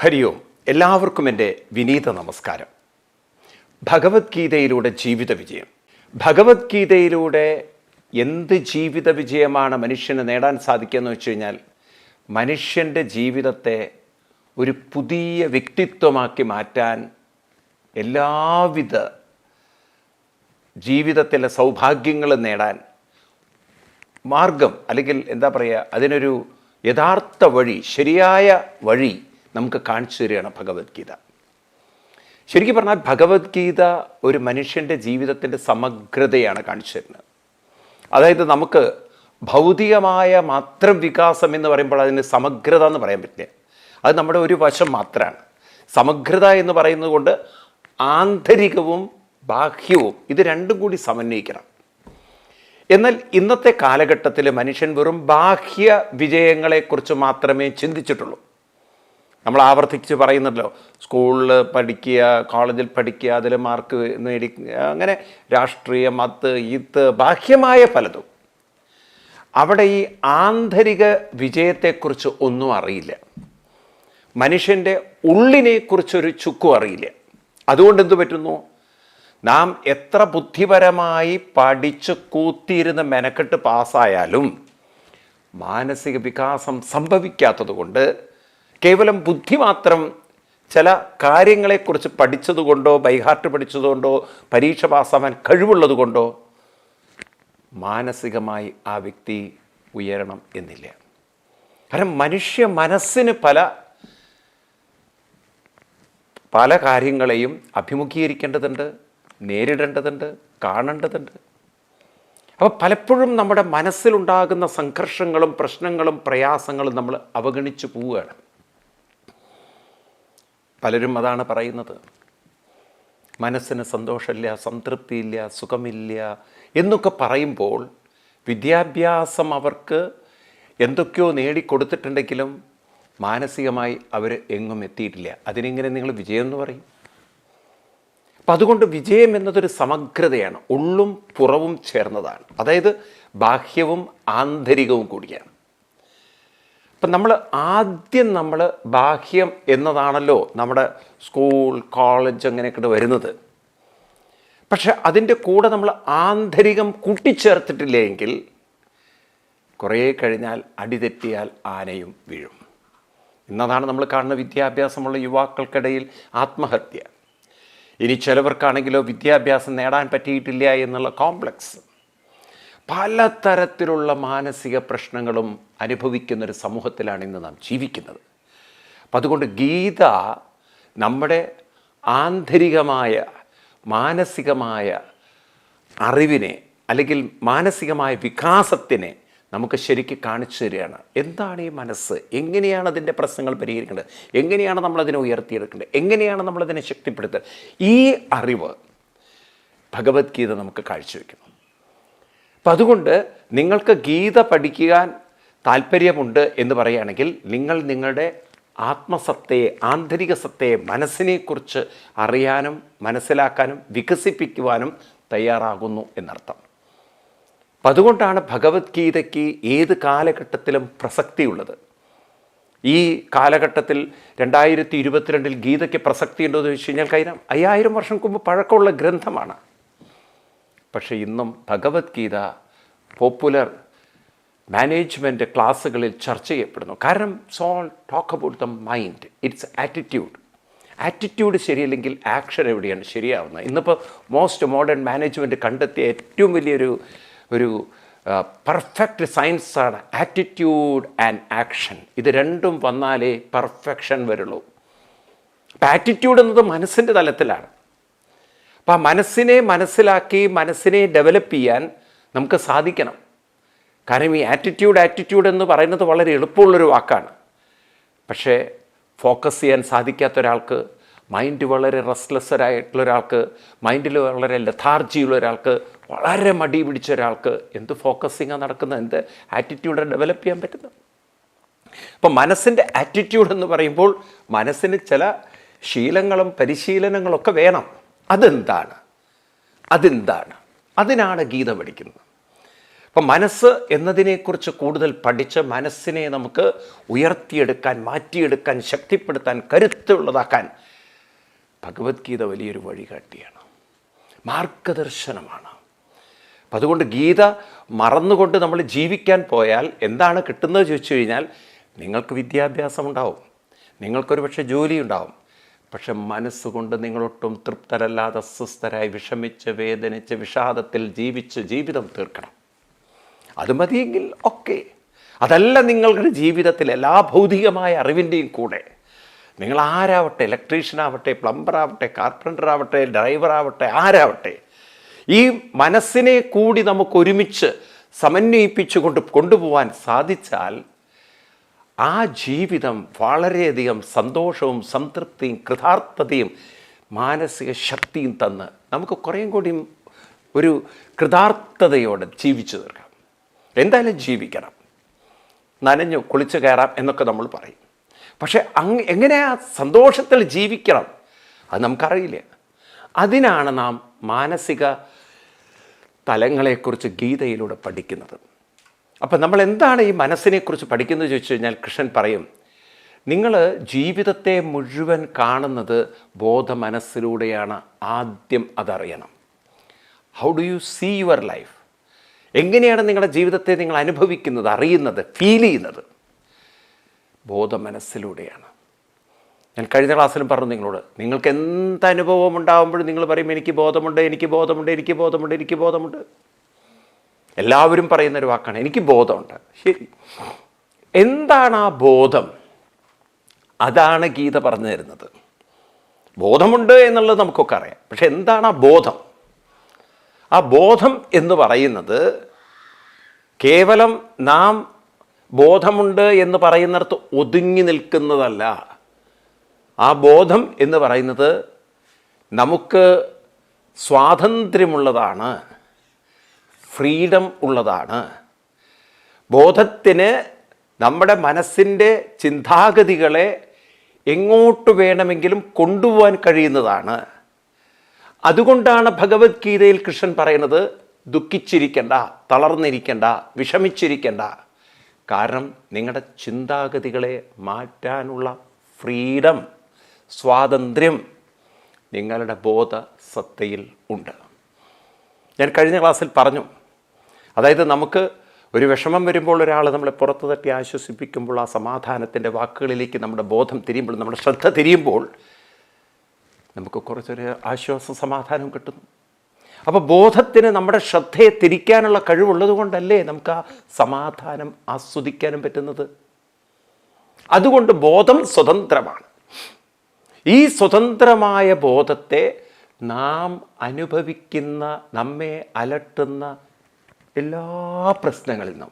ഹരി ഓം എല്ലാവർക്കും എന്റെ വിനീത നമസ്കാരം. ഭഗവത്ഗീതയിലൂടെ ജീവിത വിജയം. ഭഗവത്ഗീതയിലൂടെ എന്ത് ജീവിത വിജയമാണ് മനുഷ്യന് നേടാൻ സാധിക്കുകയെന്ന് വെച്ച് കഴിഞ്ഞാൽ മനുഷ്യന്റെ ജീവിതത്തെ ഒരു പുതിയ വ്യക്തിത്വമാക്കി മാറ്റാൻ എല്ലാവിധ ജീവിതത്തിലെ സൗഭാഗ്യങ്ങൾ നേടാൻ മാർഗം അല്ലെങ്കിൽ എന്താ പറയുക അതിനൊരു യഥാർത്ഥ വഴി ശരിയായ വഴി നമുക്ക് കാണിച്ചു തരികയാണ് ഭഗവത്ഗീത. ശരിക്കും പറഞ്ഞാൽ ഭഗവത്ഗീത ഒരു മനുഷ്യന്റെ ജീവിതത്തിന്റെ സമഗ്രതയാണ് കാണിച്ചു തരുന്നത്. അതായത് നമുക്ക് ഭൗതികമായ മാത്രം വികാസം എന്ന് പറയുമ്പോൾ അതിന് സമഗ്രത എന്ന് പറയാൻ പറ്റില്ല. അത് നമ്മുടെ ഒരു വശം മാത്രമാണ്. സമഗ്രത എന്ന് പറയുന്നത് കൊണ്ട് ആന്തരികവും ബാഹ്യവും ഇത് രണ്ടും കൂടി സമന്വയിക്കണം. എന്നാൽ ഇന്നത്തെ കാലഘട്ടത്തിൽ മനുഷ്യൻ വെറും ബാഹ്യ വിജയങ്ങളെക്കുറിച്ച് മാത്രമേ ചിന്തിച്ചിട്ടുള്ളൂ. നമ്മൾ ആവർത്തിച്ച് പറയുന്നല്ലോ സ്കൂളിൽ പഠിക്കുക കോളേജിൽ പഠിക്കുക അതിൽ മാർക്ക് നേടി അങ്ങനെ രാഷ്ട്രീയ മത്ത് ഈത്ത് ബാഹ്യമായ പലതും. അവിടെ ഈ ആന്തരിക വിജയത്തെക്കുറിച്ച് ഒന്നും അറിയില്ല. മനുഷ്യന്റെ ഉള്ളിനെക്കുറിച്ചൊരു ചുക്കും അറിയില്ല. അതുകൊണ്ട് എന്ത് പറ്റുന്നു? നാം എത്ര ബുദ്ധിപരമായി പഠിച്ച് കൂത്തിയിരുന്ന് മെനക്കെട്ട് പാസ്സായാലും മാനസിക വികാസം സംഭവിക്കാത്തത് കൊണ്ട് കേവലം ബുദ്ധി മാത്രം ചില കാര്യങ്ങളെക്കുറിച്ച് പഠിച്ചതുകൊണ്ടോ ബൈഹാർട്ട് പഠിച്ചതുകൊണ്ടോ പരീക്ഷ പാസ്സാവാൻ കഴിവുള്ളതുകൊണ്ടോ മാനസികമായി ആ വ്യക്തി ഉയരണം എന്നില്ല. കാരണം മനുഷ്യ മനസ്സിന് പല പല കാര്യങ്ങളെയും അഭിമുഖീകരിക്കേണ്ടതുണ്ട് നേരിടേണ്ടതുണ്ട് കാണേണ്ടതുണ്ട്. അപ്പോൾ പലപ്പോഴും നമ്മുടെ മനസ്സിലുണ്ടാകുന്ന സംഘർഷങ്ങളും പ്രശ്നങ്ങളും പ്രയാസങ്ങളും നമ്മൾ അവഗണിച്ചു പോവുകയാണ്. പലരും അതാണ് പറയുന്നത്. മനസ്സിന് സന്തോഷമില്ല സംതൃപ്തിയില്ല സുഖമില്ല എന്നൊക്കെ പറയുമ്പോൾ വിദ്യാഭ്യാസം അവർക്ക് എന്തൊക്കെയോ നേടിക്കൊടുത്തിട്ടുണ്ടെങ്കിലും മാനസികമായി അവർ എങ്ങും എത്തിയിട്ടില്ല. അതിനെങ്ങനെ നിങ്ങൾ വിജയം എന്ന് പറയും? അപ്പം അതുകൊണ്ട് വിജയം എന്നതൊരു സമഗ്രതയാണ് ഉള്ളും പുറവും ചേർന്നതാണ്. അതായത് ബാഹ്യവും ആന്തരികവും കൂടിയാണ്. അപ്പം നമ്മൾ ആദ്യം നമ്മൾ ബാഹ്യം എന്നതാണല്ലോ നമ്മുടെ സ്കൂൾ കോളേജ് അങ്ങനെയൊക്കെ വരുന്നത്. പക്ഷെ അതിന്റെ കൂടെ നമ്മൾ ആന്തരികം കൂട്ടിച്ചേർത്തിട്ടില്ലെങ്കിൽ കുറേ കഴിഞ്ഞാൽ അടിതെറ്റിയാൽ ആനയും വീഴും. ഇന്നതാണ് നമ്മൾ കാണുന്ന വിദ്യാഭ്യാസമുള്ള യുവാക്കൾക്കിടയിൽ ആത്മഹത്യ. ഇനി ചിലവർക്കാണെങ്കിലോ വിദ്യാഭ്യാസം നേടാൻ പറ്റിയിട്ടില്ല എന്നുള്ള കോംപ്ലക്സ്. പലതരത്തിലുള്ള മാനസിക പ്രശ്നങ്ങളും അനുഭവിക്കുന്ന ഒരു സമൂഹത്തിലാണ് ഇന്ന് നാം ജീവിക്കുന്നത്. അപ്പം അതുകൊണ്ട് ഗീത നമ്മുടെ ആന്തരികമായ മാനസികമായ അറിവിനെ അല്ലെങ്കിൽ മാനസികമായ വികാസത്തിനെ നമുക്ക് ശരിക്ക് കാണിച്ചു തരികയാണ്. എന്താണ് ഈ മനസ്സ്? എങ്ങനെയാണ് അതിന്റെ പ്രശ്നങ്ങൾ പരിഹരിക്കേണ്ടത്? എങ്ങനെയാണ് നമ്മളതിനെ ഉയർത്തിയെടുക്കേണ്ടത്? എങ്ങനെയാണ് നമ്മളതിനെ ശക്തിപ്പെടുത്തുക? ഈ അറിവ് ഭഗവത്ഗീത നമുക്ക് കാഴ്ചവെക്കുന്നു. അപ്പം അതുകൊണ്ട് നിങ്ങൾക്ക് ഗീത പഠിക്കാൻ താല്പര്യമുണ്ട് എന്ന് പറയുകയാണെങ്കിൽ നിങ്ങൾ നിങ്ങളുടെ ആത്മസത്തയെ ആന്തരിക സത്തയെ മനസ്സിനെക്കുറിച്ച് അറിയാനും മനസ്സിലാക്കാനും വികസിപ്പിക്കുവാനും തയ്യാറാകുന്നു എന്നർത്ഥം. അപ്പം അതുകൊണ്ടാണ് ഭഗവത്ഗീതയ്ക്ക് ഏത് കാലഘട്ടത്തിലും പ്രസക്തിയുള്ളത്. ഈ കാലഘട്ടത്തിൽ രണ്ടായിരത്തി ഇരുപത്തിരണ്ടിൽ ഗീതയ്ക്ക് പ്രസക്തി ഉണ്ടോ എന്ന് ചോദിച്ചു കഴിഞ്ഞാൽ കഴിഞ്ഞാൽ അയ്യായിരം വർഷം മുമ്പ് പഴക്കമുള്ള ഗ്രന്ഥമാണ്. പക്ഷേ ഇന്നും ഭഗവത്ഗീത പോപ്പുലർ മാനേജ്മെന്റ് ക്ലാസ്സുകളിൽ ചർച്ച ചെയ്യപ്പെടുന്നു. കാരണം soul talk about the mind it's attitude attitude ശരിയല്ലെങ്കിൽ action എവിടെയാണ് ശരിയാവുന്നത്? ഇന്നിപ്പോൾ മോസ്റ്റ് മോഡേൺ മാനേജ്മെന്റ് കണ്ടെത്തിയ ഏറ്റവും വലിയൊരു ഒരു പെർഫെക്റ്റ് സയൻസാണ് ആറ്റിറ്റ്യൂഡ് ആൻഡ് ആക്ഷൻ ഇത് രണ്ടും വന്നാലേ പെർഫെക്ഷൻ വരുള്ളൂ. അപ്പം ആറ്റിറ്റ്യൂഡ് എന്നത് മനസ്സിന്റെ തലത്തിലാണ്. അപ്പം ആ മനസ്സിനെ മനസ്സിലാക്കി മനസ്സിനെ ഡെവലപ്പ് ചെയ്യാൻ നമുക്ക് സാധിക്കണം. കാരണം ഈ ആറ്റിറ്റ്യൂഡ് ആറ്റിറ്റ്യൂഡ് എന്ന് പറയുന്നത് വളരെ എളുപ്പമുള്ളൊരു വാക്കാണ്. പക്ഷേ ഫോക്കസ് ചെയ്യാൻ സാധിക്കാത്ത ഒരാൾക്ക് മൈൻഡ് വളരെ റെസ്റ്റ്ലെസ്സരായിട്ടുള്ള ഒരാൾക്ക് മൈൻഡിൽ വളരെ ലഥാർജിയുള്ള ഒരാൾക്ക് വളരെ മടി പിടിച്ച ഒരാൾക്ക് എന്ത് ഫോക്കസിങ്ങാണ് നടക്കുന്നത് എന്ത് ആറ്റിറ്റ്യൂഡ് ഡെവലപ്പ് ചെയ്യാൻ പറ്റുന്നത് അപ്പം മനസ്സിന്റെ ആറ്റിറ്റ്യൂഡ് എന്ന് പറയുമ്പോൾ മനസ്സിന് ചില ശീലങ്ങളും പരിശീലനങ്ങളൊക്കെ വേണം. അതെന്താണ്? അതെന്താണ്? അതിനാണ് ഗീത പഠിക്കുന്നത്. അപ്പം മനസ്സ് എന്നതിനെക്കുറിച്ച് കൂടുതൽ പഠിച്ച് മനസ്സിനെ നമുക്ക് ഉയർത്തിയെടുക്കാൻ മാറ്റിയെടുക്കാൻ ശക്തിപ്പെടുത്താൻ കരുത്തുള്ളതാക്കാൻ ഭഗവത്ഗീത വലിയൊരു വഴികാട്ടിയാണ്. മാർഗദർശനമാണ്. അപ്പം അതുകൊണ്ട് ഗീത മറന്നുകൊണ്ട് നമ്മൾ ജീവിക്കാൻ പോയാൽ എന്താണ് കിട്ടുന്നത് ചോദിച്ചു കഴിഞ്ഞാൽ നിങ്ങൾക്ക് വിദ്യാഭ്യാസം ഉണ്ടാവും നിങ്ങൾക്കൊരു പക്ഷേ ജോലി ഉണ്ടാവും പക്ഷെ മനസ്സുകൊണ്ട് നിങ്ങളൊട്ടും തൃപ്തരല്ലാതെ അസ്വസ്ഥരായി വിഷമിച്ച് വേദനിച്ച് വിഷാദത്തിൽ ജീവിച്ച് ജീവിതം തീർക്കണം. അത് മതിയെങ്കിൽ ഒക്കെ. അതല്ല നിങ്ങളുടെ ജീവിതത്തിൽ എല്ലാ ഭൗതികമായ അറിവിന്റെയും കൂടെ. നിങ്ങൾ ആരാവട്ടെ കാർപ്പന്റർ ആവട്ടെ ഡ്രൈവർ ആവട്ടെ ആരാവട്ടെ. ഈ മനസ്സിനെ കൂടി നമുക്ക് ഒരുമിച്ച് സമന്വയിപ്പിച്ചുകൊണ്ട് കൊണ്ടുപോകാൻ സാധിച്ചാൽ ആ ജീവിതം വളരെയധികം സന്തോഷവും സംതൃപ്തിയും കൃതാർത്ഥതയും മാനസിക ശക്തിയും തന്ന് നമുക്ക് കുറേയും കൂടിയും ഒരു കൃതാർത്ഥതയോടെ ജീവിച്ചു തീർക്കാം. എന്തായാലും ജീവിക്കണം. നനഞ്ഞു കുളിച്ചു കയറാം എന്നൊക്കെ നമ്മൾ പറയും. പക്ഷേ അങ് എങ്ങനെയാ സന്തോഷത്തിൽ ജീവിക്കണം? അത് നമുക്കറിയില്ല. അതിനാണ് നാം മാനസിക തലങ്ങളെക്കുറിച്ച് ഗീതയിലൂടെ പഠിക്കുന്നത്. അപ്പം നമ്മൾ എന്താണ് ഈ മനസ്സിനെക്കുറിച്ച് പഠിക്കുന്നത് ചോദിച്ചു കഴിഞ്ഞാൽ കൃഷ്ണൻ പറയും നിങ്ങൾ ജീവിതത്തെ മുഴുവൻ കാണുന്നത് ബോധ മനസ്സിലൂടെയാണ് ആദ്യം അതറിയണം. How do you see your life എങ്ങനെയാണ് നിങ്ങളുടെ ജീവിതത്തെ നിങ്ങൾ അനുഭവിക്കുന്നത് അറിയുന്നത് ഫീൽ ചെയ്യുന്നത്? ബോധ മനസ്സിലൂടെയാണ് ഞാൻ കഴിഞ്ഞ ക്ലാസ്സിലും പറഞ്ഞു നിങ്ങളോട് നിങ്ങൾക്ക് എന്ത് അനുഭവം ഉണ്ടാകുമ്പോഴും നിങ്ങൾ പറയും എനിക്ക് ബോധമുണ്ട് എനിക്ക് ബോധമുണ്ട് എനിക്ക് ബോധമുണ്ട് എനിക്ക് ബോധമുണ്ട്. എല്ലാവരും പറയുന്നൊരു വാക്കാണ്. എനിക്ക് ബോധമുണ്ട്. ശരി. എന്താണ് ആ ബോധം? അതാണ് ഗീത പറഞ്ഞു തരുന്നത്. ബോധമുണ്ട് എന്നുള്ളത് നമുക്കൊക്കെ അറിയാം. പക്ഷെ എന്താണ് ആ ബോധം? ആ ബോധം എന്ന് പറയുന്നത് കേവലം നാം ബോധമുണ്ട് എന്ന് പറയുന്നിടത്ത് ഒതുങ്ങി നിൽക്കുന്നതല്ല. ആ ബോധം എന്ന് പറയുന്നത് നമുക്ക് സ്വാതന്ത്ര്യമുള്ളതാണ്. ഫ്രീഡം ഉള്ളതാണ്. ബോധത്തിന് നമ്മുടെ മനസ്സിന്റെ ചിന്താഗതികളെ എങ്ങോട്ട് വേണമെങ്കിലും കൊണ്ടുപോകാൻ കഴിയുന്നതാണ്. അതുകൊണ്ടാണ് ഭഗവത്ഗീതയിൽ കൃഷ്ണൻ പറയുന്നത് ദുഃഖിച്ചിരിക്കണ്ട തളർന്നിരിക്കണ്ട വിഷമിച്ചിരിക്കണ്ട. കാരണം നിങ്ങളുടെ ചിന്താഗതികളെ മാറ്റാനുള്ള ഫ്രീഡം സ്വാതന്ത്ര്യം നിങ്ങളുടെ ബോധ സത്തയിൽ ഉണ്ട്. ഞാൻ കഴിഞ്ഞ ക്ലാസ്സിൽ പറഞ്ഞു അതായത് നമുക്ക് ഒരു വിഷമം വരുമ്പോൾ ഒരാൾ നമ്മളെ പുറത്തു തട്ടി ആശ്വസിപ്പിക്കുമ്പോൾ ആ സമാധാനത്തിന്റെ വാക്കുകളിലേക്ക് നമ്മുടെ ബോധം തിരിയുമ്പോൾ നമ്മുടെ ശ്രദ്ധ തിരിയുമ്പോൾ നമുക്ക് കുറച്ചൊരു ആശ്വാസ സമാധാനം കിട്ടുന്നു. അപ്പോൾ ബോധത്തിന് നമ്മുടെ ശ്രദ്ധയെ തിരിക്കാനുള്ള കഴിവുള്ളത് കൊണ്ടല്ലേ നമുക്ക് ആ സമാധാനം ആസ്വദിക്കാനും പറ്റുന്നത്? അതുകൊണ്ട് ബോധം സ്വതന്ത്രമാണ്. ഈ സ്വതന്ത്രമായ ബോധത്തെ നാം അനുഭവിക്കുന്ന നമ്മെ അലട്ടുന്ന എല്ലാ പ്രശ്നങ്ങളിൽ നിന്നും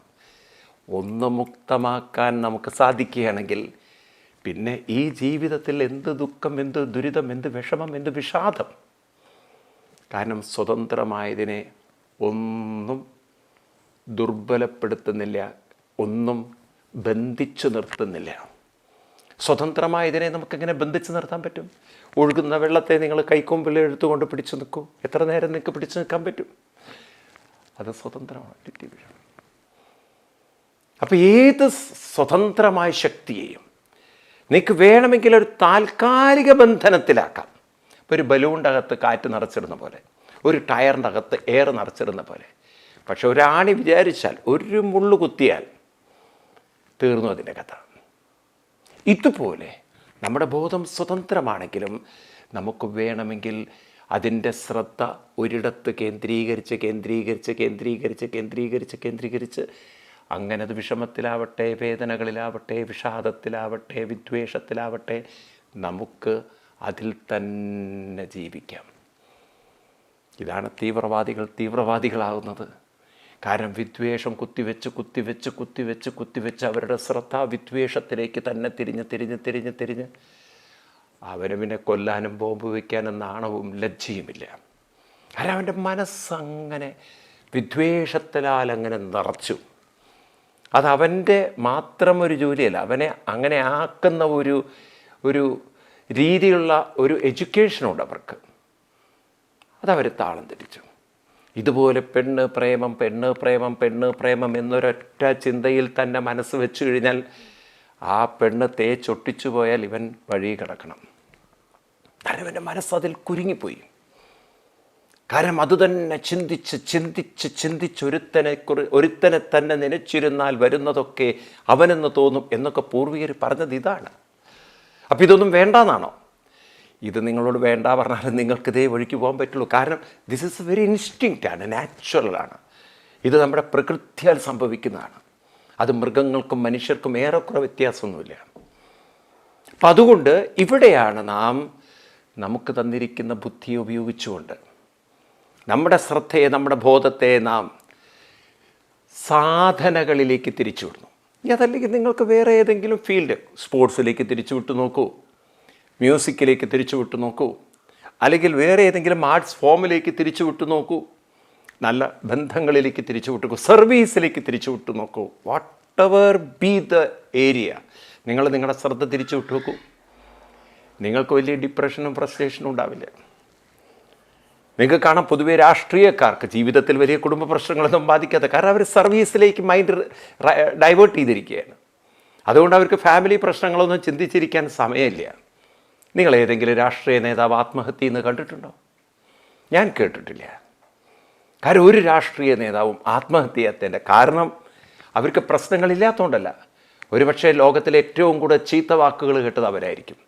ഒന്ന് മുക്തമാക്കാൻ നമുക്ക് സാധിക്കുകയാണെങ്കിൽ പിന്നെ ഈ ജീവിതത്തിൽ എന്ത് ദുഃഖം എന്ത് ദുരിതം എന്ത് വിഷമം എന്ത് വിഷാദം? കാരണം സ്വതന്ത്രമായതിനെ ഒന്നും ദുർബലപ്പെടുത്തുന്നില്ല ഒന്നും ബന്ധിച്ചു നിർത്തുന്നില്ല. സ്വതന്ത്രമായതിനെ നമുക്കെങ്ങനെ ബന്ധിച്ച് നിർത്താൻ പറ്റും? ഒഴുകുന്ന വെള്ളത്തെ നിങ്ങൾ കൈക്കൊമ്പിൽ എടുത്തുകൊണ്ട് പിടിച്ചു നിൽക്കൂ. എത്ര നേരം നിങ്ങൾക്ക് പിടിച്ചു നിൽക്കാൻ പറ്റും? അത് സ്വതന്ത്രമാണ് ഡിക്റ്റേറ്റർഷിപ്പ് അപ്പോൾ ഏത് സ്വതന്ത്രമായ ശക്തിയെയും നിങ്ങൾക്ക് വേണമെങ്കിൽ ഒരു താൽക്കാലിക ബന്ധനത്തിലാക്കാം. ഒരു ബലൂണിന്റെ അകത്ത് കാറ്റ് നിറച്ചിടുന്ന പോലെ ഒരു ടയറിന്റെ അകത്ത് എയർ നിറച്ചിടുന്ന പോലെ. പക്ഷെ ഒരാണി വിചാരിച്ചാൽ ഒരു മുള്ളു കുത്തിയാൽ തീർന്നു അതിന്റെ കഥ. ഇതുപോലെ നമ്മുടെ ബോധം സ്വതന്ത്രമാണെങ്കിലും നമുക്ക് വേണമെങ്കിൽ അതിന്റെ ശ്രദ്ധ ഒരിടത്ത് കേന്ദ്രീകരിച്ച് കേന്ദ്രീകരിച്ച് കേന്ദ്രീകരിച്ച് കേന്ദ്രീകരിച്ച് കേന്ദ്രീകരിച്ച് അങ്ങനെ അത് വിഷമത്തിലാവട്ടെ വേദനകളിലാവട്ടെ വിഷാദത്തിലാവട്ടെ വിദ്വേഷത്തിലാവട്ടെ നമുക്ക് അതിൽ തന്നെ ജീവിക്കാം. ഇതാണ് തീവ്രവാദികൾ തീവ്രവാദികളാകുന്നത് കാരണം വിദ്വേഷം കുത്തിവെച്ച് കുത്തിവെച്ച് കുത്തിവെച്ച് കുത്തിവെച്ച് അവരുടെ ശ്രദ്ധ വിദ്വേഷത്തിലേക്ക് തന്നെ തിരിഞ്ഞ് തിരിഞ്ഞ് തിരിഞ്ഞ് തിരിഞ്ഞ് അവന് പിന്നെ കൊല്ലാനും ബോംബ് വയ്ക്കാനും നാണവും ലജ്ജയുമില്ല. കാരണം അവന്റെ മനസ്സങ്ങനെ വിദ്വേഷത്തിലാൽ അങ്ങനെ നിറച്ചു. അതവന്റെ മാത്രം ഒരു ജോലിയല്ല അവനെ അങ്ങനെ ആക്കുന്ന ഒരു ഒരു രീതിയുള്ള ഒരു എഡ്യൂക്കേഷനുണ്ട് അവർക്ക്. അതവർ താളം തിരിച്ചു ഇതുപോലെ പെണ്ണ് പ്രേമം പെണ്ണ് പ്രേമം പെണ്ണ് പ്രേമം എന്നൊരൊറ്റ ചിന്തയിൽ തന്നെ മനസ്സ് വെച്ചു കഴിഞ്ഞാൽ ആ പെണ്ണ് തേച്ചൊട്ടിച്ചു പോയാൽ ഇവൻ വഴി കിടക്കണം. കാരണം ഇവന്റെ മനസ്സതിൽ കുരുങ്ങിപ്പോയി. കാരണം അതുതന്നെ ചിന്തിച്ച് ചിന്തിച്ച് ചിന്തിച്ച് ഒരുത്തനെ കുറി ഒരുത്തനെ തന്നെ നനച്ചിരുന്നാൽ വരുന്നതൊക്കെ അവനെന്ന് തോന്നും എന്നൊക്കെ പൂർവികർ പറഞ്ഞത് ഇതാണ്. അപ്പോൾ ഇതൊന്നും വേണ്ടാന്നാണോ? ഇത് നിങ്ങളോട് വേണ്ട പറഞ്ഞാലും നിങ്ങൾക്ക് ഇതേ വഴിക്ക് പോകാൻ പറ്റുള്ളൂ. കാരണം ദിസ് ഇസ് വെരി ഇൻസ്റ്റിങ്റ്റ് ആണ് നാച്ചുറലാണ് ഇത് നമ്മുടെ പ്രകൃതിയാൽ സംഭവിക്കുന്നതാണ്. അത് മൃഗങ്ങൾക്കും മനുഷ്യർക്കും ഏറെക്കുറെ വ്യത്യാസമൊന്നുമില്ല. അപ്പം അതുകൊണ്ട് ഇവിടെയാണ് നാം നമുക്ക് തന്നിരിക്കുന്ന ബുദ്ധിയെ ഉപയോഗിച്ചുകൊണ്ട് നമ്മുടെ ശ്രദ്ധയെ നമ്മുടെ ബോധത്തെ നാം സാധനകളിലേക്ക് തിരിച്ചുവിടുന്നു. അതല്ലെങ്കിൽ നിങ്ങൾക്ക് വേറെ ഏതെങ്കിലും ഫീൽഡ് സ്പോർട്സിലേക്ക് തിരിച്ചു വിട്ടു നോക്കൂ മ്യൂസിക്കിലേക്ക് തിരിച്ചു വിട്ടു നോക്കൂ അല്ലെങ്കിൽ വേറെ ഏതെങ്കിലും ആർട്സ് ഫോമിലേക്ക് തിരിച്ചു വിട്ടു നോക്കൂ നല്ല ബന്ധങ്ങളിലേക്ക് തിരിച്ചു വിട്ടു നോക്കൂ സർവീസിലേക്ക് തിരിച്ചു വിട്ടു നോക്കൂ. Whatever be the area നിങ്ങൾ നിങ്ങളുടെ ശ്രദ്ധ തിരിച്ചു വിട്ടു നോക്കൂ. നിങ്ങൾക്ക് വലിയ ഡിപ്രഷനും ഫ്രസ്ട്രേഷനും ഉണ്ടാവില്ല. നിങ്ങൾക്ക് കാണാം പൊതുവെ രാഷ്ട്രീയക്കാർക്ക് ജീവിതത്തിൽ വലിയ കുടുംബ പ്രശ്നങ്ങളൊന്നും ബാധിക്കാത്ത കാരണം അവർ സർവീസിലേക്ക് മൈൻഡ് ഡൈവേർട്ട് ചെയ്തിരിക്കുകയാണ്. അതുകൊണ്ട് അവർക്ക് ഫാമിലി പ്രശ്നങ്ങളൊന്നും ചിന്തിച്ചിരിക്കാൻ സമയമില്ല. നിങ്ങൾ ഏതെങ്കിലും രാഷ്ട്രീയ നേതാവ് ആത്മഹത്യ എന്ന് കണ്ടിട്ടുണ്ടോ? ഞാൻ കേട്ടിട്ടില്ല. കാരണം ഒരു രാഷ്ട്രീയ നേതാവും ആത്മഹത്യ ചെയ്യാത്തതിന്റെ കാരണം അവർക്ക് പ്രശ്നങ്ങളില്ലാത്തതുകൊണ്ടല്ല ഒരുപക്ഷെ ലോകത്തിലെ ഏറ്റവും കൂടുതൽ ചീത്ത വാക്കുകൾ കേട്ടത് അവരായിരിക്കും.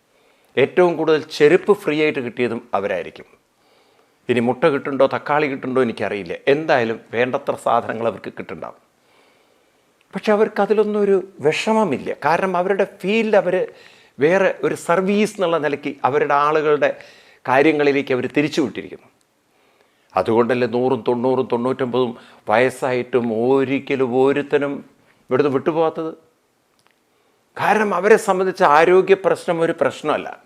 ഏറ്റവും കൂടുതൽ ചെരുപ്പ് ഫ്രീ ആയിട്ട് കിട്ടിയതും അവരായിരിക്കും. ഇനി മുട്ട കിട്ടുന്നുണ്ടോ തക്കാളി കിട്ടുന്നുണ്ടോ എനിക്കറിയില്ല. എന്തായാലും വേണ്ടത്ര സാധനങ്ങൾ അവർക്ക് കിട്ടുന്നുണ്ടാവും. പക്ഷെ അവർക്ക് അതിലൊന്നും ഒരു വിഷമമില്ല. കാരണം അവരുടെ ഫീൽഡ് അവർ വേറെ ഒരു സർവീസ് എന്നുള്ള നിലയ്ക്ക് അവരുടെ ആളുകളുടെ കാര്യങ്ങളിലേക്ക് അവർ തിരിച്ചു വിട്ടിരിക്കുന്നു. അതുകൊണ്ടല്ലേ നൂറും തൊണ്ണൂറും തൊണ്ണൂറ്റൊമ്പതും വയസ്സായിട്ടും ഒരിക്കലും ഒരുത്തനും ഇവിടുന്ന് വിട്ടുപോകാത്തത്? കാരണം അവരെ സംബന്ധിച്ച് ആരോഗ്യ പ്രശ്നം ഒരു പ്രശ്നമല്ല.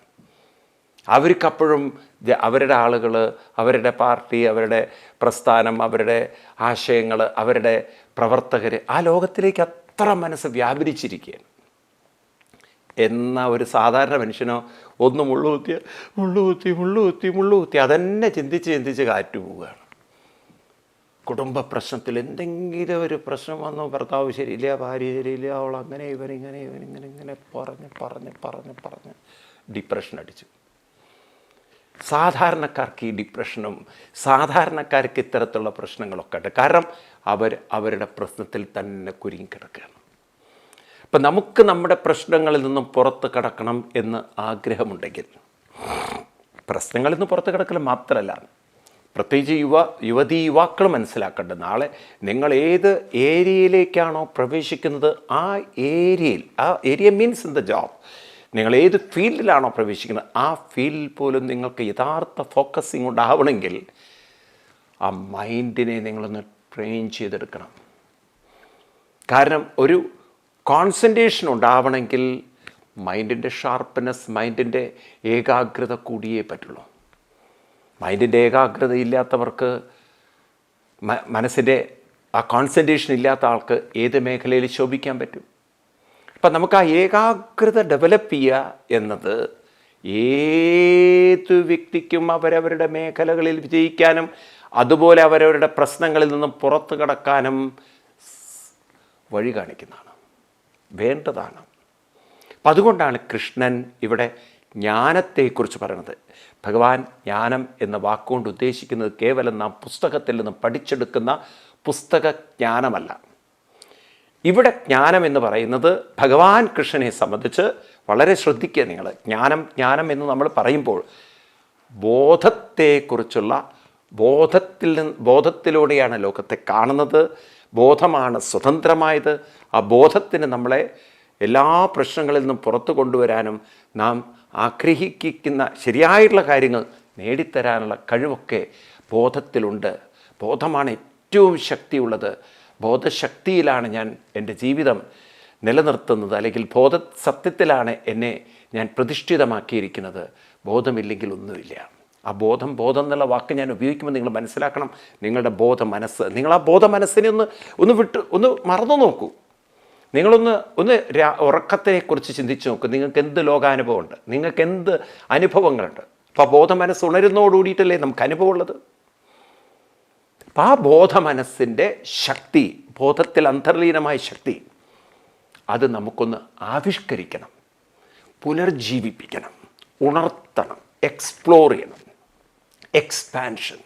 അവർക്കപ്പോഴും അവരുടെ ആളുകൾ അവരുടെ പാർട്ടി അവരുടെ പ്രസ്ഥാനം അവരുടെ ആശയങ്ങൾ അവരുടെ പ്രവർത്തകർ ആ ലോകത്തിലേക്ക് അത്ര മനസ്സ് വ്യാപരിച്ചിരിക്കുകയാണ്. എന്ന ഒരു സാധാരണ മനുഷ്യനോ ഒന്ന് മുള്ളുകുത്തിയ മുള്ളുകുത്തി മുള്ളുകുത്തി മുള്ളുകുത്തി അതന്നെ ചിന്തിച്ച് ചിന്തിച്ച് കാറ്റു പോവുകയാണ് കുടുംബ പ്രശ്നത്തിൽ എന്തെങ്കിലും ഒരു പ്രശ്നം വന്നു ഭർത്താവ് ശരിയില്ല ഭാര്യ ശരിയില്ല അവൾ അങ്ങനെ ഇവനിങ്ങനെ ഇവനിങ്ങനെ ഇങ്ങനെ പറഞ്ഞ് പറഞ്ഞ് പറഞ്ഞ് പറഞ്ഞ് ഡിപ്രഷൻ അടിച്ചു. സാധാരണക്കാർക്ക് ഈ ഡിപ്രഷനും സാധാരണക്കാർക്ക് ഇത്തരത്തിലുള്ള പ്രശ്നങ്ങളൊക്കെ ഉണ്ട്. കാരണം അവർ അവരുടെ പ്രശ്നത്തിൽ തന്നെ കുരുങ്ങിക്കിടക്കുകയാണ് അപ്പം നമുക്ക് നമ്മുടെ പ്രശ്നങ്ങളിൽ നിന്നും പുറത്ത് കിടക്കണം എന്ന് ആഗ്രഹമുണ്ടെങ്കിൽ പ്രശ്നങ്ങളിൽ നിന്ന് പുറത്ത് കിടക്കൽ മാത്രമല്ല. പ്രത്യേകിച്ച് യുവ യുവതി യുവാക്കൾ മനസ്സിലാക്കേണ്ടത് നാളെ നിങ്ങൾ ഏത് ഏരിയയിലേക്കാണോ പ്രവേശിക്കുന്നത് ആ ഏരിയയിൽ ആ area means in the job നിങ്ങൾ ഏത് ഫീൽഡിലാണോ പ്രവേശിക്കുന്നത് ആ ഫീൽഡിൽ പോലും നിങ്ങൾക്ക് യഥാർത്ഥ ഫോക്കസിങ് ഉണ്ടാവണമെങ്കിൽ ആ മൈൻഡിനെ നിങ്ങളൊന്ന് ട്രെയിൻ ചെയ്തെടുക്കണം. കാരണം ഒരു കോൺസെൻട്രേഷൻ ഉണ്ടാവണമെങ്കിൽ മൈൻഡിന്റെ ഷാർപ്പ്നെസ് മൈൻഡിന്റെ ഏകാഗ്രത കൂടിയേ പറ്റുള്ളൂ. മൈൻഡിന്റെ ഏകാഗ്രത ഇല്ലാത്തവർക്ക് മ- മനസ്സിന്റെ ആ കോൺസെൻട്രേഷൻ ഇല്ലാത്ത ആൾക്ക് ഏത് മേഖലയിൽ ശോഭിക്കാൻ പറ്റും? അപ്പം നമുക്ക് ആ ഏകാഗ്രത ഡെവലപ്പ് ചെയ്യുക എന്നത് ഏത് വ്യക്തിക്കും അവരവരുടെ മേഖലകളിൽ വിജയിക്കാനും അതുപോലെ അവരവരുടെ പ്രശ്നങ്ങളിൽ നിന്നും പുറത്തു കടക്കാനും വഴി കാണിക്കുന്നതാണ്. വേണ്ടതാണ്. അപ്പം അതുകൊണ്ടാണ് കൃഷ്ണൻ ഇവിടെ ജ്ഞാനത്തെക്കുറിച്ച് പറയണത്. ഭഗവാൻ ജ്ഞാനം എന്ന വാക്കുകൊണ്ട് ഉദ്ദേശിക്കുന്നത് കേവലം നാം പുസ്തകത്തിൽ നിന്ന് പഠിച്ചെടുക്കുന്ന പുസ്തക ജ്ഞാനമല്ല. ഇവിടെ ജ്ഞാനം എന്ന് പറയുന്നത് ഭഗവാൻ കൃഷ്ണനെ സംബന്ധിച്ച് വളരെ ശ്രദ്ധിക്കുക നിങ്ങൾ. ജ്ഞാനം ജ്ഞാനം എന്ന് നമ്മൾ പറയുമ്പോൾ ബോധത്തെക്കുറിച്ചുള്ള ബോധത്തിൽ നിന്ന് ബോധത്തിലൂടെയാണ് ലോകത്തെ കാണുന്നത് ബോധമാണ് സ്വതന്ത്രമായത്. ആ ബോധത്തിന് നമ്മളെ എല്ലാ പ്രശ്നങ്ങളിൽ നിന്നും പുറത്തു കൊണ്ടുവരാനും നാം ആഗ്രഹിക്കുന്ന ശരിയായിട്ടുള്ള കാര്യങ്ങൾ നേടിത്തരാനുള്ള കഴിവൊക്കെ ബോധത്തിലുണ്ട്. ബോധമാണ് ഏറ്റവും ശക്തിയുള്ളത്. ബോധശക്തിയിലാണ് ഞാൻ എന്റെ ജീവിതം നിലനിർത്തുന്നത് അല്ലെങ്കിൽ ബോധ സത്യത്തിലാണ് എന്നെ ഞാൻ പ്രതിഷ്ഠിതമാക്കിയിരിക്കുന്നത്. ബോധമില്ലെങ്കിൽ ഒന്നുമില്ല. ആ ബോധം ബോധം എന്നുള്ള വാക്ക് ഞാൻ ഉപയോഗിക്കുമ്പോൾ നിങ്ങൾ മനസ്സിലാക്കണം നിങ്ങളുടെ ബോധ മനസ്സ് നിങ്ങൾ ആ ബോധ മനസ്സിനെ ഒന്ന് ഒന്ന് വിട്ട് ഒന്ന് മറന്നു നോക്കൂ. നിങ്ങളൊന്ന് ഒന്ന് ഉറക്കത്തെക്കുറിച്ച് ചിന്തിച്ച് നോക്ക്. നിങ്ങൾക്ക് എന്ത് ലോകാനുഭവമുണ്ട്? നിങ്ങൾക്ക് എന്ത് അനുഭവങ്ങളുണ്ട്? അപ്പോൾ ബോധ മനസ്സ് ഉണരുന്നതോടുകൂടിയിട്ടല്ലേ നമുക്ക് അനുഭവമുള്ളത്? അപ്പം ആ ബോധമനസ്സിന്റെ ശക്തി ബോധത്തിൽ അന്തർലീനമായ ശക്തി അത് നമുക്കൊന്ന് ആവിഷ്കരിക്കണം പുനർജീവിപ്പിക്കണം ഉണർത്തണം എക്സ്പ്ലോർ ചെയ്യണം എക്സ്പാൻഷൻ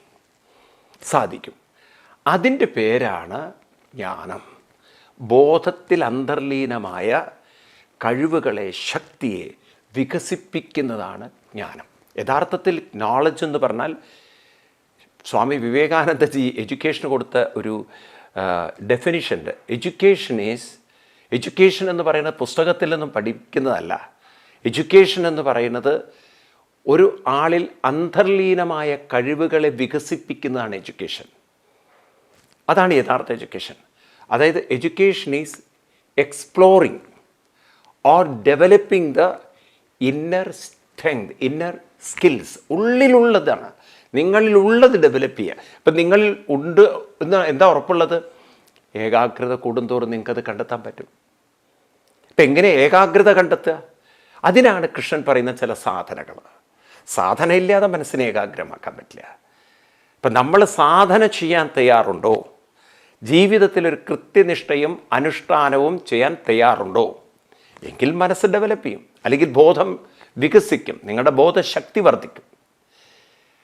സാധിക്കും. അതിന്റെ പേരാണ് ജ്ഞാനം. ബോധത്തിൽ അന്തർലീനമായ കഴിവുകളെ ശക്തിയെ വികസിപ്പിക്കുന്നതാണ് ജ്ഞാനം. യഥാർത്ഥത്തിൽ നോളജ് എന്ന് പറഞ്ഞാൽ സ്വാമി വിവേകാനന്ദജി എഡ്യൂക്കേഷൻ കൊടുത്ത ഒരു ഡെഫിനിഷന്റെ എഡ്യൂക്കേഷൻ ഈസ് എഡ്യൂക്കേഷൻ എന്ന് പറയുന്നത് പുസ്തകത്തിൽ നിന്നും പഠിക്കുന്നതല്ല. എഡ്യൂക്കേഷൻ എന്ന് പറയുന്നത് ഒരു ആളിൽ അന്തർലീനമായ കഴിവുകളെ വികസിപ്പിക്കുന്നതാണ് എഡ്യൂക്കേഷൻ അതാണ് യഥാർത്ഥ എഡ്യൂക്കേഷൻ അതായത് education is exploring or developing the inner strength inner skills ഉള്ളിലുള്ളതാണ്. നിങ്ങളിൽ ഉള്ളത് ഡെവലപ്പ് ചെയ്യുക. ഇപ്പം നിങ്ങളിൽ ഉണ്ട് എന്ന് എന്താ ഉറപ്പുള്ളത്? ഏകാഗ്രത കൂടുന്തോറും നിങ്ങൾക്കത് കണ്ടെത്താൻ പറ്റും. ഇപ്പം എങ്ങനെ ഏകാഗ്രത കണ്ടെത്തുക? അതിനാണ് കൃഷ്ണൻ പറയുന്ന ചില സാധനകൾ സാധന ഇല്ലാതെ മനസ്സിനെ ഏകാഗ്രമാക്കാൻ പറ്റില്ല. ഇപ്പം നമ്മൾ സാധന ചെയ്യാൻ തയ്യാറുണ്ടോ? ജീവിതത്തിൽ ഒരു കൃത്യനിഷ്ഠയും അനുഷ്ഠാനവും ചെയ്യാൻ തയ്യാറുണ്ടോ? എങ്കിൽ മനസ്സ് ഡെവലപ്പ് ചെയ്യും. അല്ലെങ്കിൽ ബോധം വികസിക്കും. നിങ്ങളുടെ ബോധശക്തി വർദ്ധിക്കും.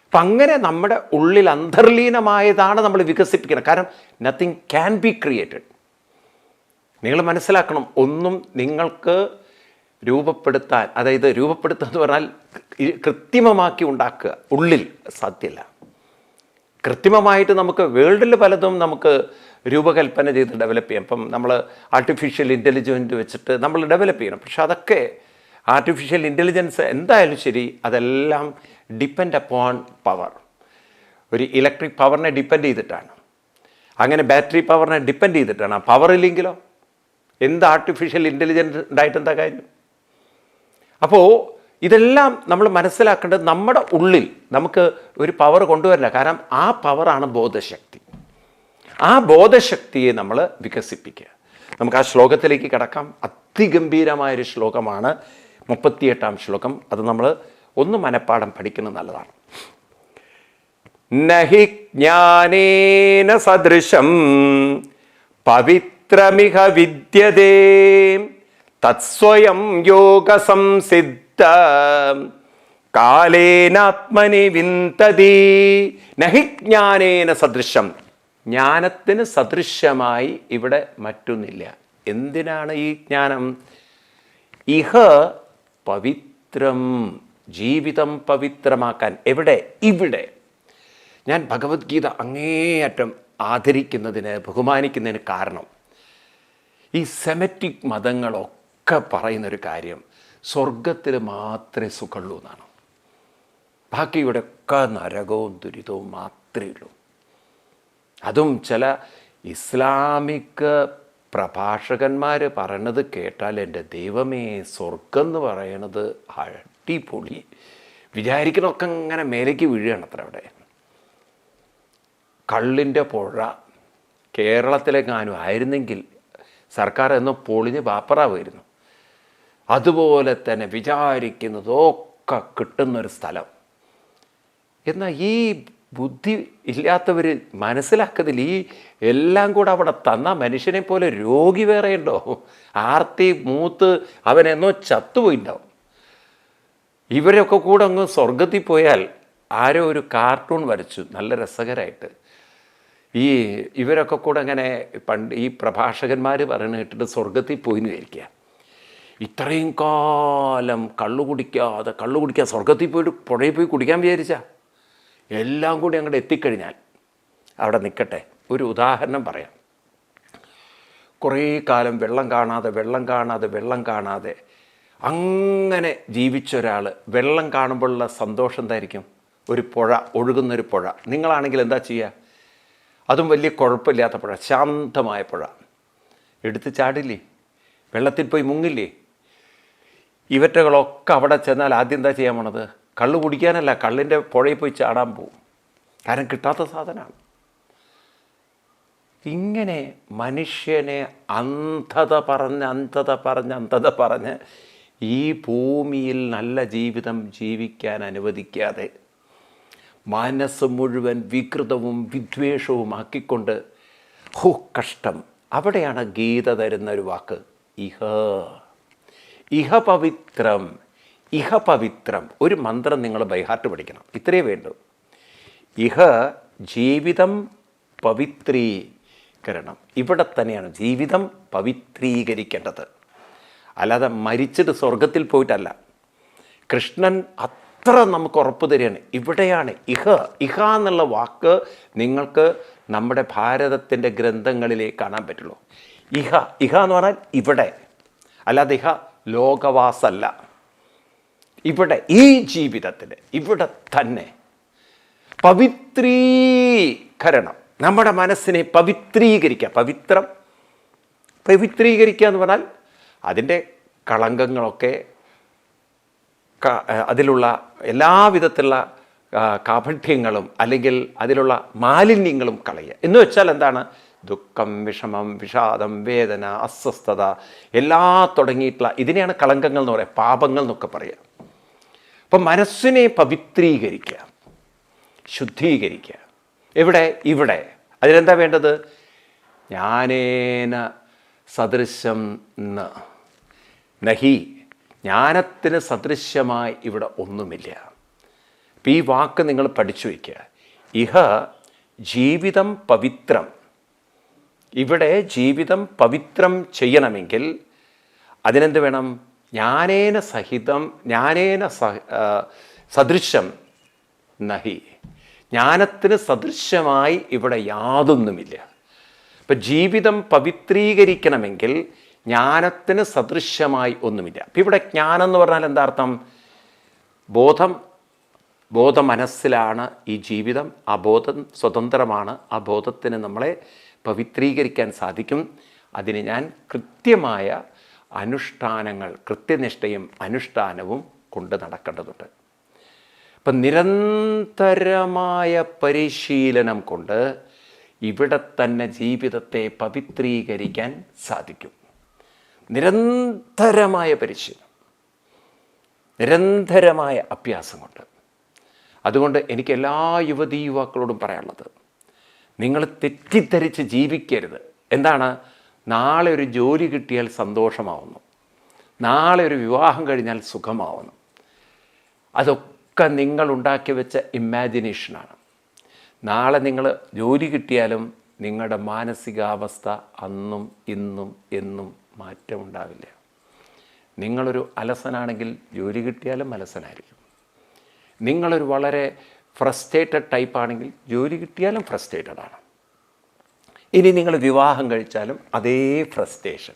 അപ്പം അങ്ങനെ നമ്മുടെ ഉള്ളിൽ അന്തർലീനമായതാണ് നമ്മൾ വികസിപ്പിക്കുന്നത്. കാരണം നത്തിങ് ക്യാൻ ബി ക്രിയേറ്റഡ് നിങ്ങൾ മനസ്സിലാക്കണം ഒന്നും നിങ്ങൾക്ക് രൂപപ്പെടുത്താൻ അതായത് രൂപപ്പെടുത്തുക എന്ന് പറഞ്ഞാൽ കൃത്രിമമാക്കി ഉണ്ടാക്കുക. ഉള്ളിൽ സാധ്യമല്ല കൃത്രിമമായിട്ട് നമുക്ക് വേൾഡിൽ പലതും നമുക്ക് രൂപകൽപ്പന ചെയ്ത് ഡെവലപ്പ് ചെയ്യാം. ഇപ്പം നമ്മൾ ആർട്ടിഫിഷ്യൽ ഇന്റലിജന്റ് വെച്ചിട്ട് നമ്മൾ ഡെവലപ്പ് ചെയ്യണം. പക്ഷെ അതൊക്കെ ആർട്ടിഫിഷ്യൽ ഇന്റലിജൻസ് എന്തായാലും ശരി അതെല്ലാം ഡിപ്പെൻഡ് അപ്പോൺ പവർ ഒരു ഇലക്ട്രിക് പവറിനെ ഡിപ്പെൻഡ് ചെയ്തിട്ടാണ്. അങ്ങനെ ബാറ്ററി പവറിനെ ഡിപ്പെൻഡ് ചെയ്തിട്ടാണ്. ആ പവർ ഇല്ലെങ്കിലോ? എന്ത് ആർട്ടിഫിഷ്യൽ ഇന്റലിജൻസ് ഉണ്ടായിട്ട് എന്താ കാര്യം? അപ്പോൾ ഇതെല്ലാം നമ്മൾ മനസ്സിലാക്കേണ്ടത് നമ്മുടെ ഉള്ളിൽ നമുക്ക് ഒരു പവർ കൊണ്ടുവരില്ല. കാരണം ആ പവറാണ് ബോധശക്തി. ആ ബോധശക്തിയെ നമ്മൾ വികസിപ്പിക്കുക. നമുക്ക് ആ ശ്ലോകത്തിലേക്ക് കിടക്കാം. അതിഗംഭീരമായൊരു ശ്ലോകമാണ് മുപ്പത്തിയെട്ടാം ശ്ലോകം. അത് നമ്മൾ ഒന്ന് മനഃപ്പാടം പഠിക്കുന്നത് നല്ലതാണ്. നഹി ജ്ഞാനേന സദൃശം പവിത്രമിഹ വിദ്യതേ തത്സ്വയം കാലേനാത്മനി വിന്തതി. നഹി ജ്ഞാനേന സദൃശം. ജ്ഞാനത്തിന് സദൃശ്യമായി ഇവിടെ മറ്റൊന്നില്ല. എന്തിനാണ് ഈ ജ്ഞാനം? ഇഹ പവിത്രം ജീവിതം പവിത്രമാക്കാൻ. എവിടെ? ഇവിടെ. ഞാൻ ഭഗവത്ഗീത അങ്ങേയറ്റം ആദരിക്കുന്നതിന് ബഹുമാനിക്കുന്നതിന് കാരണം ഈ സെമറ്റിക് മതങ്ങളൊക്കെ പറയുന്നൊരു കാര്യം. സ്വർഗത്തിൽ മാത്രമേ സുഖമുള്ളൂ എന്നാണ്. ബാക്കി ഇവിടെയൊക്കെ നരകവും ദുരിതവും മാത്രമേ ഉള്ളൂ. അതും ചില ഇസ്ലാമിക പ്രഭാഷകന്മാർ പറയണത് കേട്ടാൽ എന്റെ ദൈവമേ സ്വർഗം എന്ന് പറയണത് അടിപൊളി. വിചാരിക്കണമൊക്കെ ഇങ്ങനെ മേലേക്ക് വീഴുകയാണ് അത്ര അവിടെ. കള്ളിന്റെ പുഴ കേരളത്തിലെങ്ങാനും ആയിരുന്നെങ്കിൽ സർക്കാർ എന്നും പൊളിഞ്ഞ് പാപ്പറാവുമായിരുന്നു അതുപോലെ തന്നെ വിചാരിക്കുന്നതൊക്കെ കിട്ടുന്നൊരു സ്ഥലം. എന്നാൽ ഈ ബുദ്ധി ഇല്ലാത്തവർ മനസ്സിലാക്കുന്നില്ല. ഈ എല്ലാം കൂടെ അവിടെ തന്ന മനുഷ്യനെ പോലെ രോഗി വേറെ ഉണ്ടോ? ആർത്തി മൂത്ത് അവനെന്നോ ചത്തുപോയിണ്ടാവും. ഇവരൊക്കെ കൂടെ അങ്ങ് സ്വർഗത്തിൽ പോയാൽ ആരോ ഒരു കാർട്ടൂൺ വരച്ചു നല്ല രസകരമായിട്ട് ഈ ഇവരൊക്കെ കൂടെ അങ്ങനെ പണ്ട് ഈ പ്രഭാഷകന്മാർ പറയുന്നത് കേട്ടിട്ട് സ്വർഗത്തിൽ പോയി എന്ന് വിചാരിക്കുക ഇത്രയും കാലം കള്ളു കുടിക്കാതെ കള്ളു കുടിക്കാൻ സ്വർഗത്തിൽ പോയിട്ട് പുഴയിൽ പോയി കുടിക്കാൻ വിചാരിച്ച? എല്ലാം കൂടി അങ്ങോട്ട് എത്തിക്കഴിഞ്ഞാൽ അവിടെ നിൽക്കട്ടെ ഒരു ഉദാഹരണം പറയാം. കുറേ കാലം വെള്ളം കാണാതെ വെള്ളം കാണാതെ വെള്ളം കാണാതെ അങ്ങനെ ജീവിച്ച ഒരാൾ വെള്ളം കാണുമ്പോഴുള്ള സന്തോഷം എന്തായിരിക്കും? ഒരു പുഴ ഒഴുകുന്നൊരു പുഴ. നിങ്ങളാണെങ്കിൽ എന്താ ചെയ്യുക? അതും വലിയ കുഴപ്പമില്ലാത്ത പുഴ ശാന്തമായ പുഴ. എടുത്ത് ചാടില്ലേ? വെള്ളത്തിൽ പോയി മുങ്ങില്ലേ? ഇവറ്റകളൊക്കെ അവിടെ ചെന്നാൽ ആദ്യം എന്താ ചെയ്യാൻ പോണത്? കള്ള് കുടിക്കാനല്ല കള്ളിന്റെ പുഴയിൽ പോയി ചാടാൻ പോവും. കാരണം കിട്ടാത്ത സാധനമാണ്. ഇങ്ങനെ മനുഷ്യനെ അന്ധത പറഞ്ഞ് അന്ധത പറഞ്ഞ് അന്ധത പറഞ്ഞ് ഈ ഭൂമിയിൽ നല്ല ജീവിതം ജീവിക്കാൻ അനുവദിക്കാതെ മനസ്സ് മുഴുവൻ വികൃതവും വിദ്വേഷവും ആക്കിക്കൊണ്ട് ഹോ കഷ്ടം. അവിടെയാണ് ഗീത തരുന്ന ഒരു വാക്ക് ഇഹ. ഇഹ പവിത്രം ഇഹ പവിത്രം ഒരു മന്ത്രം നിങ്ങൾ ബൈഹാർട്ട് പഠിക്കണം. ഇത്രയേ വേണ്ടൂ. ഇഹ ജീവിതം പവിത്രീകരണം. ഇവിടെ തന്നെയാണ് ജീവിതം പവിത്രീകരിക്കേണ്ടത്. അല്ലാതെ മരിച്ചിട്ട് സ്വർഗത്തിൽ പോയിട്ടല്ല. കൃഷ്ണൻ അത്ര നമുക്ക് ഉറപ്പ് തരികയാണ്. ഇവിടെയാണ് ഇഹ. ഇഹ എന്നുള്ള വാക്ക് നിങ്ങൾക്ക് നമ്മുടെ ഭാരതത്തിന്റെ ഗ്രന്ഥങ്ങളിലേക്ക് കാണാൻ പറ്റുള്ളൂ. ഇഹ. ഇഹ എന്ന് പറഞ്ഞാൽ ഇവിടെ. അല്ലാതെ ഇഹ ലോകവാസല്ല. ഇവിടെ ഈ ജീവിതത്തിൽ ഇവിടെ തന്നെ പവിത്രീകരണം. നമ്മുടെ മനസ്സിനെ പവിത്രീകരിക്കുക. പവിത്രം. പവിത്രീകരിക്കുക എന്ന് പറഞ്ഞാൽ അതിന്റെ കളങ്കങ്ങളൊക്കെ അതിലുള്ള എല്ലാവിധത്തിലുള്ള കാപഠ്യങ്ങളും അല്ലെങ്കിൽ അതിലുള്ള മാലിന്യങ്ങളും കളയുക. എന്ന് വെച്ചാൽ എന്താണ്? ദുഃഖം വിഷമം വിഷാദം വേദന അസ്വസ്ഥത എല്ലാ തുടങ്ങിയിട്ടുള്ള ഇതിനെയാണ് കളങ്കങ്ങൾ എന്ന് പറയുക പാപങ്ങൾ എന്നൊക്കെ പറയുക. അപ്പം മനസ്സിനെ പവിത്രീകരിക്കുക ശുദ്ധീകരിക്കുക. എവിടെ? ഇവിടെ. അതിനെന്താ വേണ്ടത്? ജ്ഞാനേന സദൃശം നഹി. ജ്ഞാനത്തിന് സദൃശ്യമായി ഇവിടെ ഒന്നുമില്ല. അപ്പം ഈ വാക്ക് നിങ്ങൾ പഠിച്ചു വയ്ക്കുക. ഇഹ ജീവിതം പവിത്രം. ഇവിടെ ജീവിതം പവിത്രം ചെയ്യണമെങ്കിൽ അതിനെന്ത് വേണം? ജ്ഞാനേന സഹിതം ജ്ഞാനേന സദൃശം നഹി. ജ്ഞാനത്തിന് സദൃശമായി ഇവിടെ യാതൊന്നുമില്ല. ഇപ്പം ജീവിതം പവിത്രീകരിക്കണമെങ്കിൽ ജ്ഞാനത്തിന് സദൃശമായി ഒന്നുമില്ല. അപ്പം ഇവിടെ ജ്ഞാനം എന്ന് പറഞ്ഞാൽ എന്താ അർത്ഥം? ബോധം ബോധ മനസ്സിലാണ് ഈ ജീവിതം. അബോധം സ്വതന്ത്രമാണ്. ആ ബോധത്തിന് നമ്മളെ പവിത്രീകരിക്കാൻ സാധിക്കും. അതിന് ഞാൻ കൃത്യമായ അനുഷ്ഠാനങ്ങൾ കൃത്യനിഷ്ഠയും അനുഷ്ഠാനവും കൊണ്ട് നടക്കേണ്ടതുണ്ട്. ഇപ്പം നിരന്തരമായ പരിശീലനം കൊണ്ട് ഇവിടെ തന്നെ ജീവിതത്തെ പവിത്രീകരിക്കാൻ സാധിക്കും. നിരന്തരമായ പരിശീലനം നിരന്തരമായ അഭ്യാസം കൊണ്ട്. അതുകൊണ്ട് എനിക്ക് എല്ലാ യുവതീ യുവാക്കളോടും പറയാനുള്ളത് നിങ്ങൾ തെറ്റിദ്ധരിച്ച് ജീവിക്കരുത്. എന്താണ്? നാളെ ഒരു ജോലി കിട്ടിയാൽ സന്തോഷമാവുന്നു. നാളെ ഒരു വിവാഹം കഴിഞ്ഞാൽ സുഖമാവുന്നു. അതൊക്കെ നിങ്ങൾ ഉണ്ടാക്കി വെച്ച ഇമാജിനേഷനാണ് നാളെ നിങ്ങൾ ജോലി കിട്ടിയാലും നിങ്ങളുടെ മാനസികാവസ്ഥ അന്നും ഇന്നും എന്നും മാറ്റമുണ്ടാവില്ല നിങ്ങളൊരു അലസനാണെങ്കിൽ ജോലി കിട്ടിയാലും അലസനായിരിക്കും. നിങ്ങളൊരു വളരെ ഫ്രസ്ട്രേറ്റഡ് ടൈപ്പ് ആണെങ്കിൽ ജോലി കിട്ടിയാലും ഫ്രസ്ട്രേറ്റഡ് ആണ്. ഇനി നിങ്ങൾ വിവാഹം കഴിച്ചാലും അതേ ഫ്രസ്ട്രേഷൻ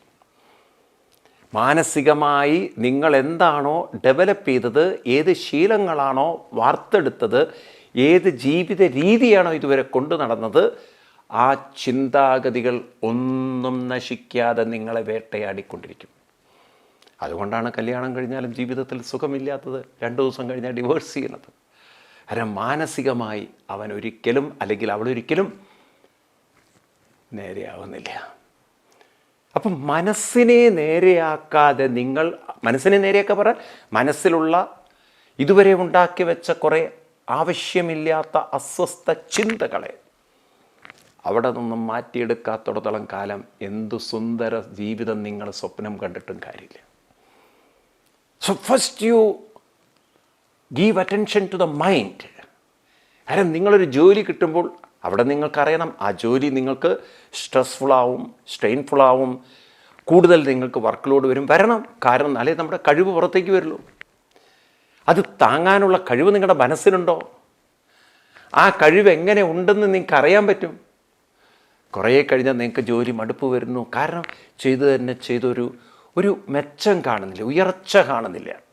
മാനസികമായി നിങ്ങൾ എന്താണോ ഡെവലപ്പ് ചെയ്തത് ഏത് ശീലങ്ങളാണോ വാർത്തെടുത്തത് ഏത് ജീവിത രീതിയാണോ ഇതുവരെ കൊണ്ടു നടന്നത് ആ ചിന്താഗതികൾ ഒന്നും നശിക്കാതെ നിങ്ങളെ വേട്ടയാടിക്കൊണ്ടിരിക്കും. അതുകൊണ്ടാണ് കല്യാണം കഴിഞ്ഞാലും ജീവിതത്തിൽ സുഖമില്ലാത്തത്. രണ്ട് ദിവസം കഴിഞ്ഞാൽ ഡിവോഴ്സ് ചെയ്യുന്നത്. കാരണം മാനസികമായി അവൻ ഒരിക്കലും അല്ലെങ്കിൽ അവളൊരിക്കലും നേരെയാവുന്നില്ല. അപ്പം മനസ്സിനെ നേരെയാക്കാതെ നിങ്ങൾ മനസ്സിനെ നേരെയാക്കാൻ പറ മനസ്സിലുള്ള ഇതുവരെ ഉണ്ടാക്കി വെച്ച കുറേ ആവശ്യമില്ലാത്ത അസ്വസ്ഥ ചിന്തകളെ അവിടെ നിന്നും മാറ്റിയെടുക്കാത്തിടത്തോളം കാലം എന്തു സുന്ദര ജീവിതം നിങ്ങൾ സ്വപ്നം കണ്ടിട്ടും കാര്യമില്ല. So first you give attention to the mind കാരണം നിങ്ങളൊരു ജോലി കിട്ടുമ്പോൾ അവിടെ നിങ്ങൾക്കറിയണം ആ ജോലി നിങ്ങൾക്ക് സ്ട്രെയിൻഫുൾ ആവും കൂടുതൽ നിങ്ങൾക്ക് വർക്ക് ലോഡ് വരും. വരണം. കാരണം എന്നാലേ നമ്മുടെ കഴിവ് പുറത്തേക്ക് വരുള്ളൂ. അത് താങ്ങാനുള്ള കഴിവ് നിങ്ങളുടെ മനസ്സിനുണ്ടോ? ആ കഴിവ് എങ്ങനെ ഉണ്ടെന്ന് നിങ്ങൾക്ക് അറിയാൻ പറ്റും. കുറേ കഴിഞ്ഞാൽ നിങ്ങൾക്ക് ജോലി മടുപ്പ് വരുന്നു. കാരണം ചെയ്തു തന്നെ ചെയ്തൊരു ഒരു മെച്ചം കാണുന്നില്ല ഉയർച്ച കാണുന്നില്ല.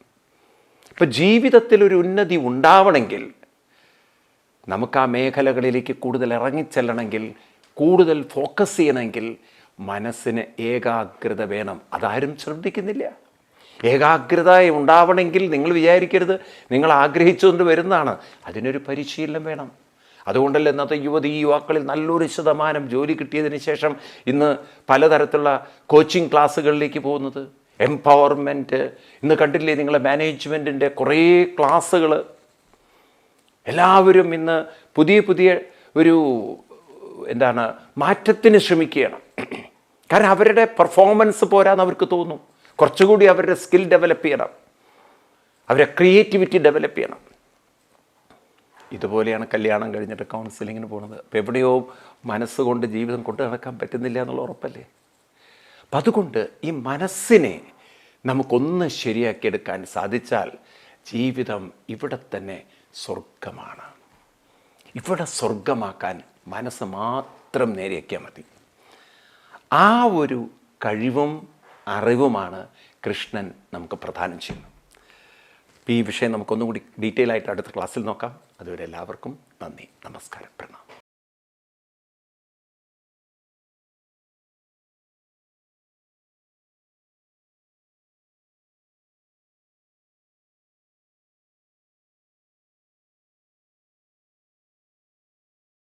ഇപ്പം ജീവിതത്തിൽ ഒരു ഉന്നതി ഉണ്ടാവണമെങ്കിൽ നമുക്ക് ആ മേഖലകളിലേക്ക് കൂടുതൽ ഇറങ്ങിച്ചെല്ലണമെങ്കിൽ കൂടുതൽ ഫോക്കസ് ചെയ്യണമെങ്കിൽ മനസ്സിന് ഏകാഗ്രത വേണം. അതാരും ശ്രദ്ധിക്കുന്നില്ല. ഏകാഗ്രത ഉണ്ടാവണമെങ്കിൽ നിങ്ങൾ വിചാരിക്കരുത്. നിങ്ങൾ ആഗ്രഹിച്ചുകൊണ്ട് വരുന്നതാണ്. അതിനൊരു പരിശീലനം വേണം. അതുകൊണ്ടല്ലേ ഇന്നത്തെ യുവതി യുവാക്കളിൽ നല്ലൊരു ശതമാനം ജോലി കിട്ടിയതിന് ശേഷം ഇന്ന് പലതരത്തിലുള്ള കോച്ചിങ് ക്ലാസ്സുകളിലേക്ക് പോകുന്നത്? എംപവർമെന്റ് ഇന്ന് കണ്ടില്ലേ നിങ്ങളെ മാനേജ്മെന്റിന്റെ കുറേ ക്ലാസ്സുകൾ എല്ലാവരും ഇന്ന് പുതിയ പുതിയ ഒരു എന്താണ് മാറ്റത്തിന് ശ്രമിക്കുകയാണ്. കാരണം അവരുടെ പെർഫോമൻസ് പോരാന്ന് അവർക്ക് തോന്നും. കുറച്ചുകൂടി അവരുടെ സ്കിൽ ഡെവലപ്പ് ചെയ്യണം. അവരെ ക്രിയേറ്റിവിറ്റി ഡെവലപ്പ് ചെയ്യണം. ഇതുപോലെയാണ് കല്യാണം കഴിഞ്ഞിട്ട് കൗൺസിലിങ്ങിന് പോകുന്നത്. അപ്പോൾ എവിടെയോ മനസ്സുകൊണ്ട് ജീവിതം കൊണ്ട് നടക്കാൻ പറ്റുന്നില്ല എന്നുള്ള ഉറപ്പല്ലേ? അപ്പം അതുകൊണ്ട് ഈ മനസ്സിനെ നമുക്കൊന്ന് ശരിയാക്കിയെടുക്കാൻ സാധിച്ചാൽ ജീവിതം ഇവിടെ തന്നെ സ്വർഗമാണ് ഇവിടെ സ്വർഗമാക്കാൻ മനസ്സ് മാത്രം നേരെയാക്കിയാൽ മതി. ആ ഒരു കഴിവും അറിവുമാണ് കൃഷ്ണൻ നമുക്ക് പ്രദാനം ചെയ്യുന്നത്. ഈ വിഷയം നമുക്കൊന്നുകൂടി ഡീറ്റെയിൽ ആയിട്ട് അടുത്ത ക്ലാസ്സിൽ നോക്കാം. അതുവരെ എല്ലാവർക്കും നന്ദി. നമസ്കാരം. പ്രണാം